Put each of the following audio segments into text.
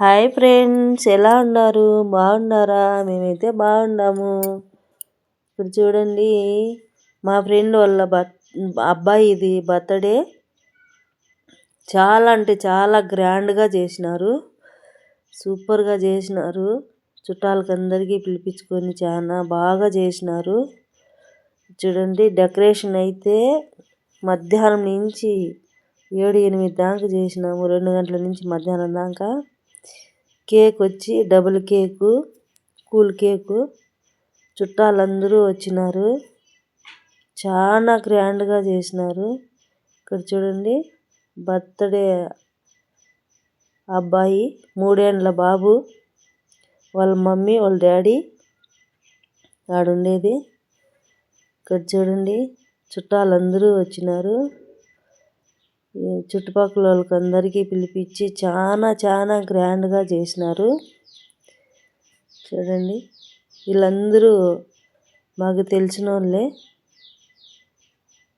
Hi friends ఎలా ఉన్నారు? బాగున్నారా? మేమైతే బాగున్నాము. ఇప్పుడు చూడండి మా ఫ్రెండ్ వాళ్ళ అబ్బాయి ఇది బర్త్డే. చాలా అంటే చాలా గ్రాండ్గా చేసినారు. సూపర్గా చేసినారు. చుట్టాలకి అందరికీ పిలిపించుకొని చాలా బాగా చేసినారు. చూడండి డెకరేషన్ అయితే మధ్యాహ్నం నుంచి ఏడు ఎనిమిది దాకా చేసినాము. రెండు గంటల నుంచి మధ్యాహ్నం దాకా. కేక్ వచ్చి డబుల్ కేకు కూల్ కేకు చుట్టాలందరూ వచ్చినారు. చాలా గ్రాండ్గా చేసినారు. ఇక్కడ చూడండి బర్త్డే అబ్బాయి మూడేండ్ల బాబు వాళ్ళ మమ్మీ వాళ్ళ డాడీ ఆడుండేది. ఇక్కడ చూడండి చుట్టాలందరూ వచ్చినారు. చుట్టుపక్కల వాళ్ళకి అందరికీ పిలిపించి చాలా చాలా గ్రాండ్గా చేసినారు. చూడండి వీళ్ళందరూ మాకు తెలిసిన వాళ్ళే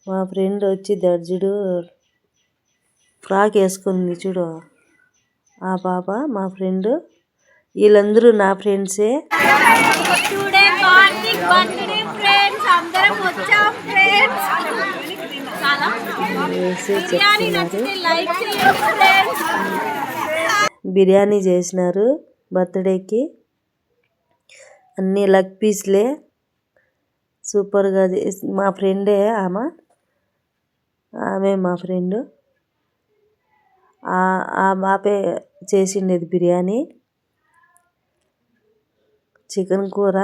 మా ఫ్రెండ్ వచ్చి దర్జుడు ఫ్రాక్ వేసుకుంది చూడు. ఆ పాప మా ఫ్రెండ్. వీళ్ళందరూ నా ఫ్రెండ్సే. బిర్యానీ చేసినారు బర్త్డేకి. అన్ని లగ్ పీస్లే. సూపర్గా చేసి మా ఫ్రెండే ఆమె? ఆమె మా ఫ్రెండ్. ఆ బాపే చేసిండేది బిర్యానీ. చికెన్ కూర.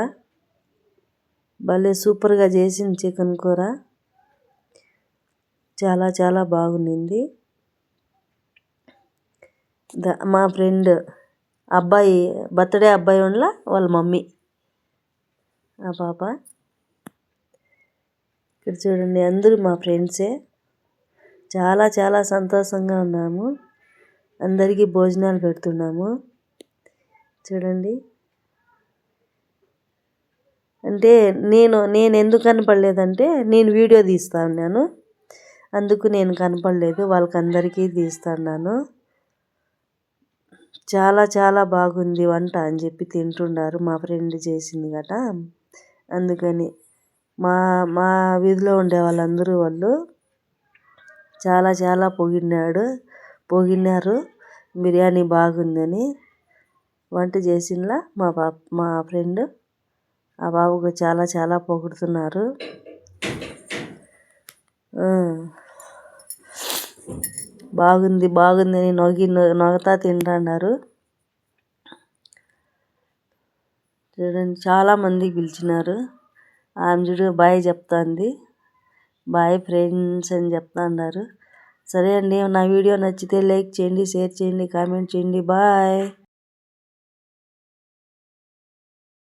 భలే సూపర్గా చేసింది చికెన్ కూర. చాలా చాలా బాగుండింది. మా ఫ్రెండ్ అబ్బాయి బర్త్డే అబ్బాయి వాళ్ళ వాళ్ళ మమ్మీ. ఆ పాప. ఇక్కడ చూడండి అందరూ మా ఫ్రెండ్సే. చాలా చాలా సంతోషంగా ఉన్నాము. అందరికీ భోజనాలు పెడుతున్నాము. చూడండి. అంటే నేను నేను ఎందుకు కనపడలేదంటే నేను వీడియో తీస్తా ఉన్నాను. అందుకు నేను కనపడలేదు వాళ్ళకందరికీ తీస్తున్నాను. చాలా చాలా బాగుంది వంట అని చెప్పి తింటున్నారు మా ఫ్రెండ్ చేసింది కదా అందుకని మా మా వీధిలో ఉండే వాళ్ళందరూ వాళ్ళు చాలా చాలా పొగిడినాడు పొగిడినారు. బిర్యానీ బాగుందని వంట చేసినలా మా పాప మా ఫ్రెండ్. ఆ బాబుకు చాలా చాలా పొగుడుతున్నారు. బాగుంది బాగుంది అని నొగి నొగతా తింటున్నారు. చూడండి చాలామంది పిలిచినారు. ఆమె చూడు బాయ్ చెప్తాంది. బాయ్ ఫ్రెండ్స్ అని చెప్తా అన్నారు సరే అండి నా వీడియో నచ్చితే లైక్ చేయండి షేర్ చేయండి కామెంట్ చేయండి. బాయ్.